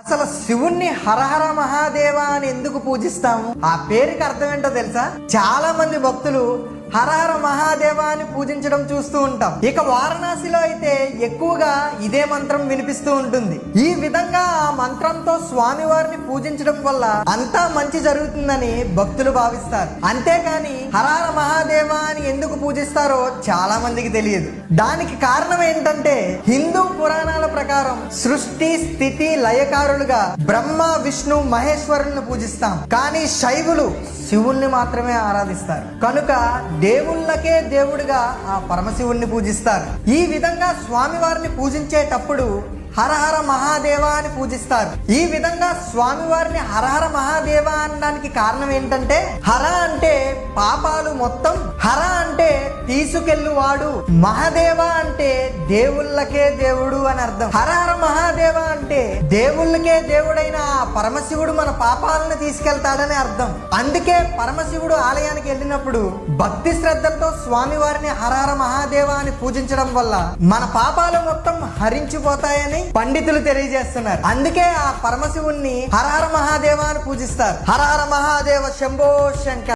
అసలు శివుణ్ణి హరహర మహాదేవ అని ఎందుకు పూజిస్తాము? ఆ పేరుకి అర్థం ఏంటో తెలుసా? చాలా మంది భక్తులు హరహర మహాదేవ అని పూజించడం చూస్తూ ఉంటాం. ఇక వారణాసిలో అయితే ఎక్కువగా ఇదే మంత్రం వినిపిస్తూ ఉంటుంది. ఈ విధంగా ఆ మంత్రంతో స్వామివారిని పూజించడం వల్ల అంతా మంచి జరుగుతుందని భక్తులు భావిస్తారు. అంతేకాని హరహర మహాదేవ అని ఎందుకు పూజిస్తారో చాలా మందికి తెలియదు. దానికి కారణం ఏంటంటే హిందూ పురాణాల సృష్టి స్థితి లయకారులుగా బ్రహ్మ విష్ణు మహేశ్వరులను పూజిస్తాం. కానీ శైవులు శివుణ్ణి మాత్రమే ఆరాధిస్తారు. కనుక దేవుళ్ళకే దేవుడిగా ఆ పరమశివుణ్ణి పూజిస్తారు. ఈ విధంగా స్వామివారిని పూజించేటప్పుడు హరహర మహాదేవ అని పూజిస్తారు. ఈ విధంగా స్వామివారిని హరహర మహాదేవ అనడానికి కారణం ఏంటంటే హర అంటే పాపాలు మొత్తం హర అంటే తీసుకెళ్ళువాడు మహాదేవ అంటే దేవుళ్ళకే దేవుడు అని అర్థం. హరహర మహాదేవ అంటే దేవుళ్ళకే దేవుడైన ఆ పరమశివుడు మన పాపాలను తీసుకెళ్తాడని అర్థం. అందుకే పరమశివుడు ఆలయానికి వెళ్ళినప్పుడు భక్తి శ్రద్ధలతో స్వామివారిని హరహర మహాదేవ అని పూజించడం వల్ల మన పాపాలు మొత్తం హరించిపోతాయని పండితులు తెలియజేస్తున్నారు. అందుకే ఆ పరమశివుణ్ణి హరహర మహాదేవ అని పూజిస్తారు. హరహర మహాదేవ శంభో శంకర్